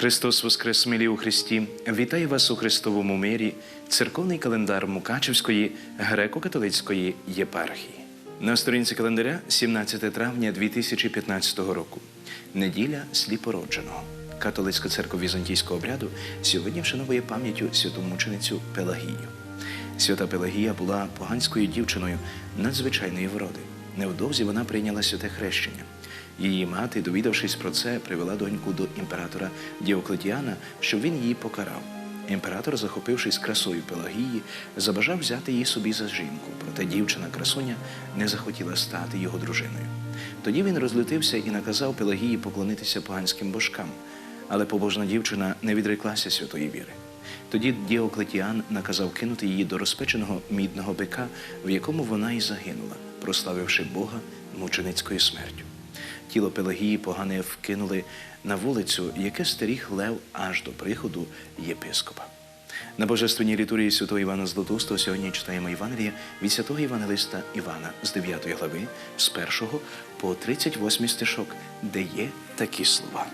Христос Воскрес милі у Христі! Вітаю вас у Христовому мирі, церковний календар Мукачевської греко-католицької єпархії. На сторінці календаря 17 травня 2015 року. Неділя сліпородженого. Католицька церква візантійського обряду сьогодні вшановує пам'яттю святомученицю Пелагію. Свята Пелагія була поганською дівчиною надзвичайної вроди. Невдовзі вона прийняла святе хрещення. Її мати, довідавшись про це, привела доньку до імператора Діоклетіана, щоб він її покарав. Імператор, захопившись красою Пелагії, забажав взяти її собі за жінку, проте дівчина красуня не захотіла стати його дружиною. Тоді він розлютився і наказав Пелагії поклонитися поганським божкам, але побожна дівчина не відреклася святої віри. Тоді Діоклетіан наказав кинути її до розпеченого мідного бика, в якому вона і загинула, прославивши Бога мученицькою смертю. Тіло Пелагії погане вкинули на вулицю, яке стеріг лев аж до приходу єпископа. На божественній літургії святого Івана Златоустого сьогодні читаємо Євангелія від святого Євангелиста Івана з 9 глави, з 1 по 38 стишок, де є такі слова.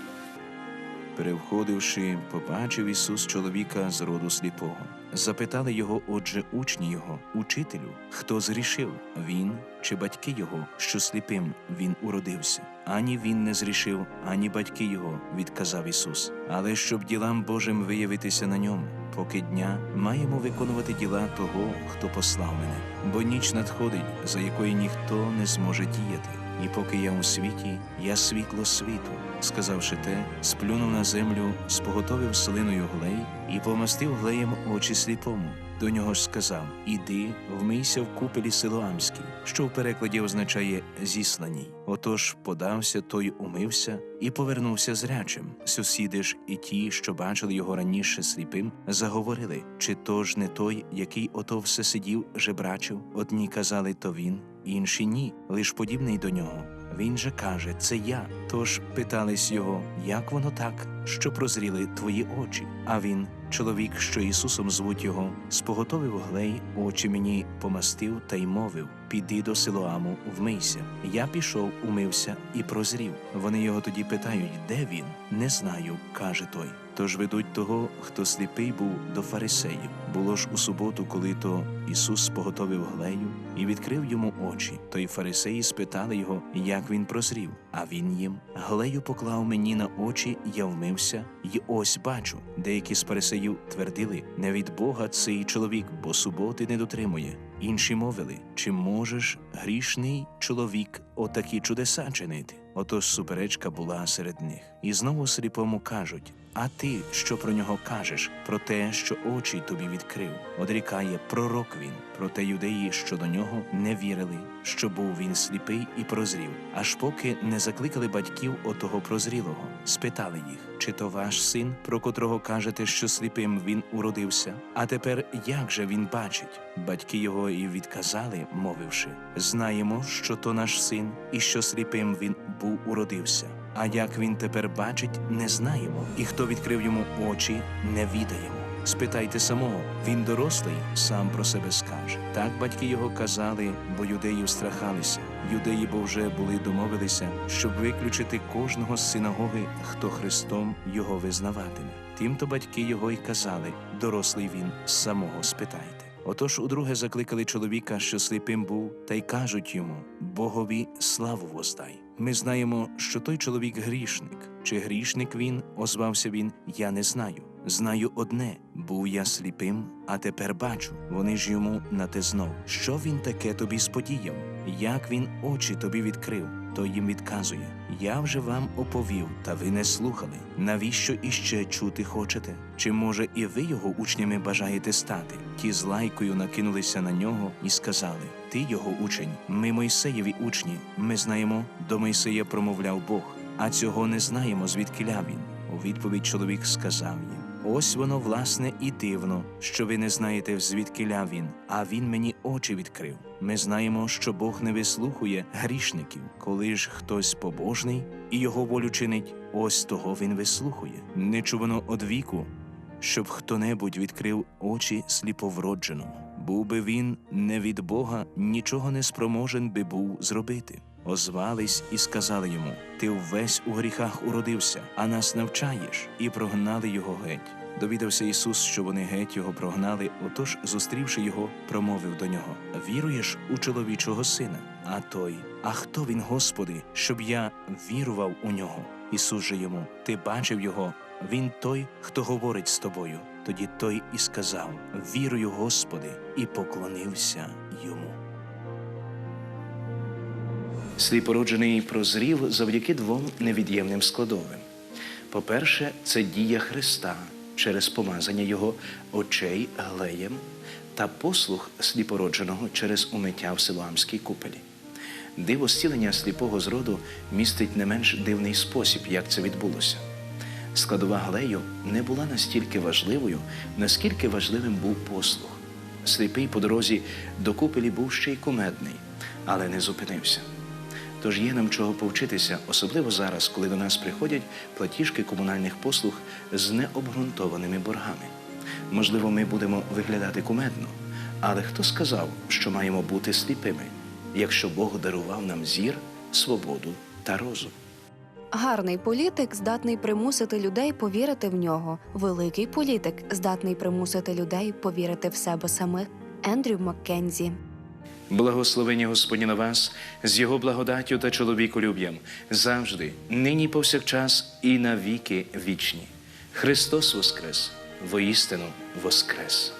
Перевходивши, побачив Ісус чоловіка з роду сліпого. Запитали його, отже, учні його, учителю, хто зрішив, він чи батьки його, що сліпим він уродився? Ані він не зрішив, ані батьки його, відказав Ісус. Але щоб ділам Божим виявитися на ньому, поки дня маємо виконувати діла того, хто послав мене. Бо ніч надходить, за якої ніхто не зможе діяти. І поки я у світі, я світло світу. Сказавши те, сплюнув на землю, споготовив слиною глей і помастив глеєм очі сліпому. До нього ж сказав: Іди, вмийся в купелі Силоамській, що в перекладі означає зісланій. Отож подався той, умився і повернувся зрячим. Сусіди ж і ті, що бачили його раніше сліпим, заговорили: чи то ж не той, який ото все сидів, жебрачив? Одні казали, то він, інші ні, лиш подібний до нього. Він же каже, це я. Тож питались його, як воно так, що прозріли твої очі. А він, чоловік, що Ісусом звуть його, споготовив глей, очі мені помастив та й мовив: Піди до Силоаму, вмийся. Я пішов, умився і прозрів. Вони його тоді питають, де він? Не знаю, каже той. Тож ведуть того, хто сліпий був до фарисеїв. Було ж у суботу, коли то Ісус споготовив глею і відкрив йому очі. То й фарисеї спитали його, як він прозрів. А він їм глею поклав мені на очі, я вмився, і ось бачу. Деякі з фарисеїв твердили: не від Бога цей чоловік, бо суботи не дотримує. Інші мовили: чи можеш грішний чоловік отакі чудеса чинити? Отож суперечка була серед них. І знову сліпому кажуть: А ти що про нього кажеш? Про те, що очі тобі відкрив. Одрікає пророк він. Проте юдеї, що до нього не вірили, що був він сліпий і прозрів, аж поки не закликали батьків отого прозрілого, спитали їх, чи то ваш син, про котрого кажете, що сліпим він уродився? А тепер як же він бачить? Батьки його і відказали, мовивши: знаємо, що то наш син, і що сліпим він був уродився. А як він тепер бачить, не знаємо, і хто відкрив йому очі, не відаємо. Спитайте самого, він дорослий, сам про себе скаже. Так батьки його казали, бо юдеїв страхалися. Юдеї, бо вже були домовилися, щоб виключити кожного з синагоги, хто Христом його визнаватиме. Тимто батьки його й казали: дорослий він, самого спитайте. Отож удруге закликали чоловіка, що сліпим був, та й кажуть йому: Богові славу воздай. Ми знаємо, що той чоловік грішник. Чи грішник він, озвався він, я не знаю. Знаю одне: був я сліпим, а тепер бачу. Вони ж йому на те знов. Що він таке тобі сподіяв? Як він очі тобі відкрив? То їм відказує: Я вже вам оповів, та ви не слухали. Навіщо іще чути хочете? Чи може і ви його учнями бажаєте стати? Ті з лайкою накинулися на нього і сказали: Ти його учень, ми Мойсеєві учні. Ми знаємо, до Мойсея промовляв Бог, а цього не знаємо, звідкиля він. У відповідь чоловік сказав їм. Ось воно, власне, і дивно, що ви не знаєте, звідкиля він, а він мені очі відкрив. Ми знаємо, що Бог не вислухує грішників, коли ж хтось побожний і його волю чинить, ось того він вислухує. Не чувано од віку, щоб хто-небудь відкрив очі сліповродженому. Був би він не від Бога, нічого не спроможен би був зробити. озвались і сказали йому: Ти увесь у гріхах уродився, а нас навчаєш, і прогнали його геть. Довідався Ісус, що вони геть його прогнали. Отож, зустрівши його, промовив до нього: Віруєш у чоловічого сина? А той, а хто він, Господи, щоб я вірував у нього? Ісус же йому: Ти бачив його, він той, хто говорить з тобою. Тоді той і сказав: Вірую, Господи, і поклонився йому. Сліпороджений прозрів завдяки двом невід'ємним складовим. По-перше, це дія Христа через помазання Його очей глеєм та послух сліпородженого через умиття в Силуамській купелі. Диво зцілення сліпого зроду містить не менш дивний спосіб, як це відбулося. Складова глею не була настільки важливою, наскільки важливим був послух. Сліпий по дорозі до купелі був ще й кумедний, але не зупинився. Тож є нам чого повчитися, особливо зараз, коли до нас приходять платіжки комунальних послуг з необґрунтованими боргами. Можливо, ми будемо виглядати кумедно, але хто сказав, що маємо бути сліпими, якщо Бог дарував нам зір, свободу та розум? Гарний політик здатний примусити людей повірити в нього. Великий політик здатний примусити людей повірити в себе самих. Ендрю Маккензі. Благословення Господні на вас з Його благодаттю та чоловіколюб'ям завжди, нині повсякчас і на віки вічні. Христос Воскрес, воістину Воскрес!